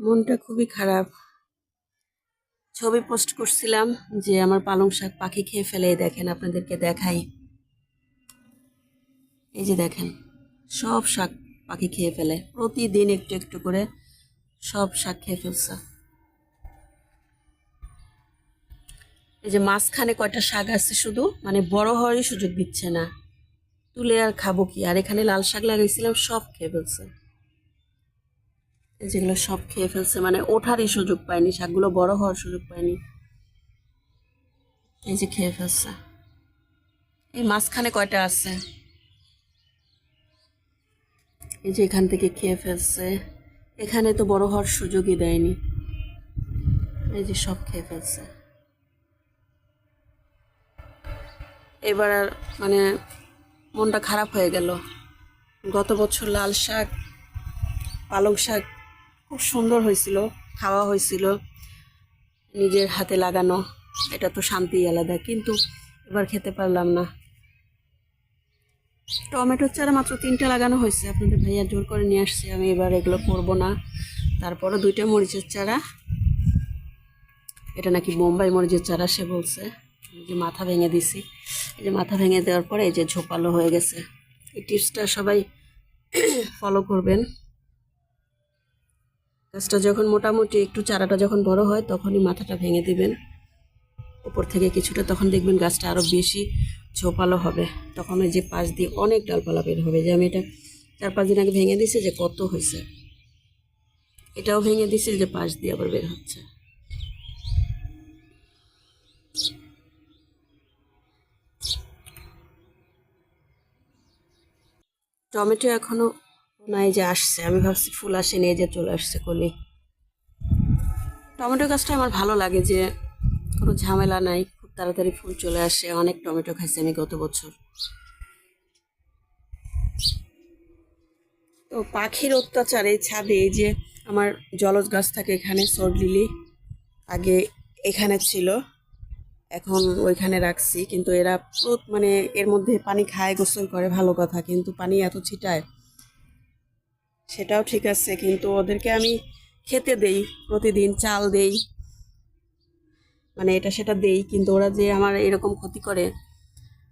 মনটা খুবই খারাপ। ছবি পোস্ট করছিলাম যে আমার পালং শাক পাখি খেয়ে ফেলে দেখেন আপনাদেরকে দেখাই। এই যে দেখেন, সব শাক পাখি খেয়ে ফেলে, প্রতিদিন একটু একটু করে সব শাক খেয়ে ফেলছে। এই যে মাঝখানে কয়টা শাক আছে শুধু মানে বড় হওয়ারই সুযোগ দিচ্ছে না। তুলে আর খাব কি? আর এখানে লাল শাক লাগাইছিলাম, সব খেয়ে ফেলছে। যেগুলো সব খেয়ে ফেলছে। মানে ওঠারই সুযোগ পায়নি, শাকগুলো বড় হওয়ার সুযোগ পায়নি। এই যে খেয়ে ফেলছে। এই মাঝখানে কয়টা আছে? এই যে এখান থেকে খেয়ে ফেলছে। এখানে তো বড় হওয়ার সুযোগই দেয়নি। এই যে সব খেয়ে ফেলছে। এবার আর মানে মনটা খারাপ হয়ে গেল। গত বছর লাল শাক, পালং শাক খুব সুন্দর হয়েছিল, খাওয়া হয়েছিল, নিজের হাতে লাগানো, এটা তো শান্তি আলাদা, কিন্তু এবার খেতে পারলাম না। টমেটোর চারা মাত্র তিনটা লাগানো হয়েছে, আপনাদের ভাইয়া জোর করে নিয়ে আসছে, আমি এবার এগুলো করব না। তারপরে দুইটা মরিচের চারা, এটা নাকি বোম্বাই মরিচের চারা, সে বলছে। যে মাথা ভেঙে দিছি। এই যে মাথা ভেঙে দেওয়ার পরে এই যে ঝোপালো হয়ে গেছে। এই টিপসটা সবাই ফলো করবেন। গাছটা যখন মোটামুটি একটু চারাটা যখন বড় হয়, তখনই মাথাটা ভেঙে দিবেন। উপর থেকে কিছুটা তখন দেখবেন গাছটা আরও বেশি ঝোপালো হবে। তখন ওই যে পাশ দিয়ে অনেক ডালপালা বের হবে। যে আমি এটা চার পাঁচ দিন আগে ভেঙে দিছি যে কত হয়েছে। এটাও ভেঙে দিছি যে পাশ দিয়ে আবার বের হচ্ছে। টমেটো এখনও নাই যে আসছে। আমি ভাবছি ফুল আসেনি এই যে চলে আসছে কলি। টমেটো গাছটা আমার ভালো লাগে যে কোনো ঝামেলা নাই, খুব তাড়াতাড়ি ফুল চলে আসে। অনেক টমেটো খাইছি আমি গত বছর। তো পাখির অত্যাচারে ছাদে, এই যে আমার জলজ গাছ থাকে এখানে সর্ট লিলি, আগে এখানে ছিল, এখন ওইখানে রাখছি। কিন্তু এরা মানে এর মধ্যে পানি খায়, গোসল করে, ভালো কথা। কিন্তু পানি এত ছিটায়। সেটাও ঠিক আছে, কিন্তু ওদেরকে আমি খেতে দেই, প্রতিদিন চাল দেই। মানে এটা সেটা দেই, কিন্তু ওরা যে আমার এরকম ক্ষতি করে,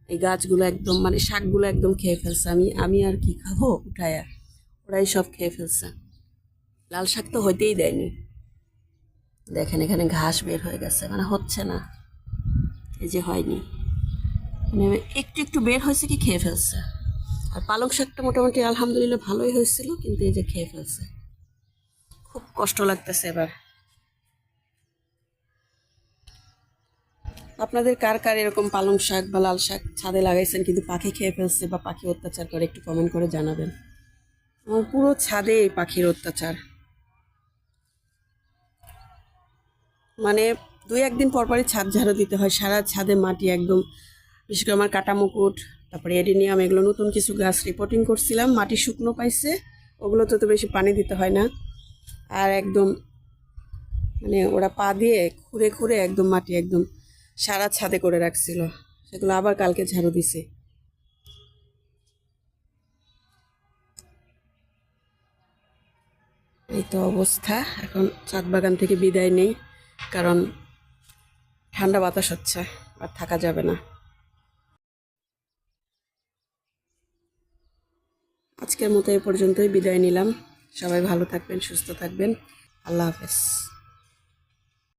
এই গাছগুলো একদম মানে শাকগুলো একদম খেয়ে ফেলছে। আমি আমি আর কি খাব উঠায়া? ওরাই সব খেয়ে ফেলছে। লাল শাক তো হইতেই দেয়নি। দেখেন, এখানে ঘাস বের হয়ে গেছে মানে হচ্ছে না। এই যে হয়নি। মানে একটু একটু বের হয়েছে কি খেয়ে ফেলছে? আর পালং শাকটা মোটামুটি আলহামদুলিল্লাহ ভালোই হয়েছিল, কিন্তু এই যে খেয়ে ফেলছে। খুব কষ্ট লাগতেছে এবার। আপনাদের কার কার এরকম পালং শাক বা লাল শাক ছাদে লাগাইছেন কিন্তু পাখি খেয়ে ফেলছে বা পাখি অত্যাচার করে একটু কমেন্ট করে জানাবেন। আমার পুরো ছাদে এই পাখির অত্যাচার। মানে দুই একদিন পর পরই ছাদ ঝাড়ু দিতে হয়, সারা ছাদে মাটি একদম, বিশেষ করে আমার কাটা মুকুট তারপরে এডিনিয়াম এগুলো নতুন কিছু গাছ রিপোর্টিং করছিলাম, মাটি শুকনো পাইছে, ওগুলোতে তো বেশি পানি দিতে হয় না। আর একদম মানে ওরা পা দিয়ে খুঁড়ে খুঁড়ে একদম মাটি একদম সারা ছাদে করে রাখছিল। সেগুলো আবার কালকে ঝাড়ু দিছে। এই তো অবস্থা। এখন ছাদ বাগান থেকে বিদায় নেই, কারণ ঠান্ডা বাতাস হচ্ছে, আর থাকা যাবে না। আজকের মতো এ পর্যন্তই বিদায় নিলাম। সবাই ভালো থাকবেন সুস্থ থাকবেন। আল্লাহ হাফেজ।